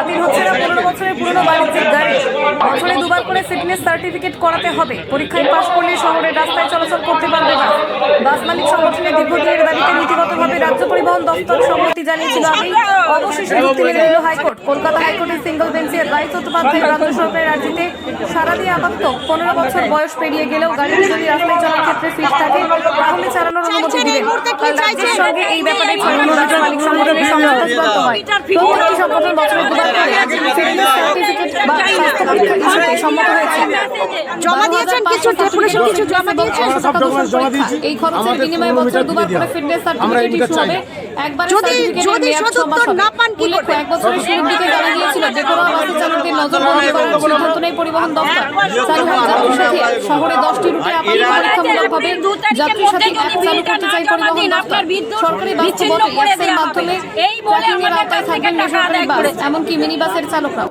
বাতিল হচ্ছে না পনেরো বছরের পুরনো বাণিজ্যিক গাড়ি। বছরে দুবার করে ফিটনেস সার্টিফিকেট করাতে হবে। পরীক্ষায় পাশ করলে শহরের রাস্তায় চলাচল করতে পারবে না। বাস মালিক সংগঠনের দীর্ঘদিনের দাবিতে নীতিগতভাবে রাজ্য পরিবহন দপ্তর সম্মতি জানিয়েছিল আমি অবশেষে যুক্তি মেনে নিল হাইকোর্ট। কলকাতা হাইকোর্টের সিঙ্গল বেঞ্চের দায়িত্ব চট্টোপাধ্যায় রাজ্য সরকারের আর্জিতে সারা দিয়ে আপাতত পনেরো বছর বয়স পেরিয়ে গেলেও গাড়ি যদি রাস্তায় চলার ক্ষেত্রে ফিট থাকে তাহলে চালানোর অনুমতি দিবে। সঙ্গে এই ব্যাপারে সংগঠনের সংঘাত হয় প্রত্যেকটি সংগঠন বছরে দুবার করে ফিটনেস সার্টিফিকেট বা স্বাস্থ্য পরীক্ষা ইস্যুতে সম্মত হয়েছে জমা দিয়েছেন কিছু ডেপুটেশন কিছু জমা দিয়েছেন এই খরচের বিনিময়ে বছর দুবার করে ফিটনেস সার্টিফিকেট ইস্যু হবে একবার যদি- যদি সদুত্তর না পান কি? এক বছরের শুরুর দিকে জানা গিয়েছিল যে কোনো সিদ্ধান্ত নেই পরিবহন দপ্তর। চালু হয় যাত্রী সাথী শহরে দশটি রুটে পরীক্ষামূলকভাবে যাত্রী সাথী অ্যাপ চালু করতে চাই পরিবহন দপ্তর সরকারি বাস্তবতা অ্যাপসের মাধ্যমে ট্র্যাকিংয়ের আওতায় থাকবেন বেসরকারি বাস এমনকি মিনি বাসের চালকরাও।